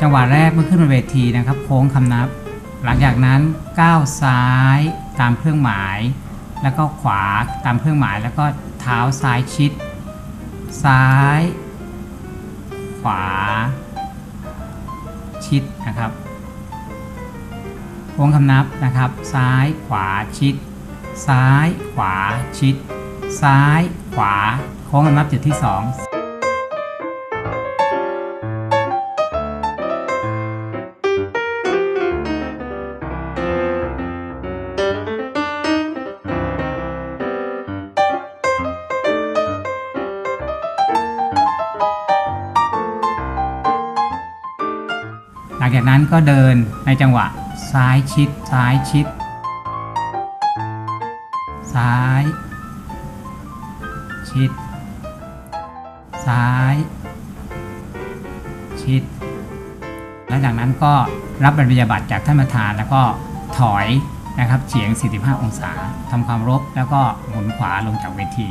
จังหวะแรกเมื่อขึ้นบนเวทีนะครับ โค้งคำนับ หลังจากนั้นก้าวซ้ายตามเครื่องหมาย แล้วก็ขวาตามเครื่องหมาย แล้วก็เท้าซ้ายชิด ซ้าย ขวา ชิดนะครับโค้งคำนับนะครับ ซ้ายขวาชิด ซ้ายขวาชิด ซ้ายขวาโค้งคำนับจุดที่สอง หลังจากนั้นก็เดินในจังหวะ ซ้ายชิด ซ้ายชิด ซ้าย ชิด ซ้าย ชิด และจากนั้นก็รับบรรยาบัตรจากท่านประธานแล้วก็ถอยนะครับเฉียง 45 องศาทำความรบแล้วก็หมุนขวาลงจากเวที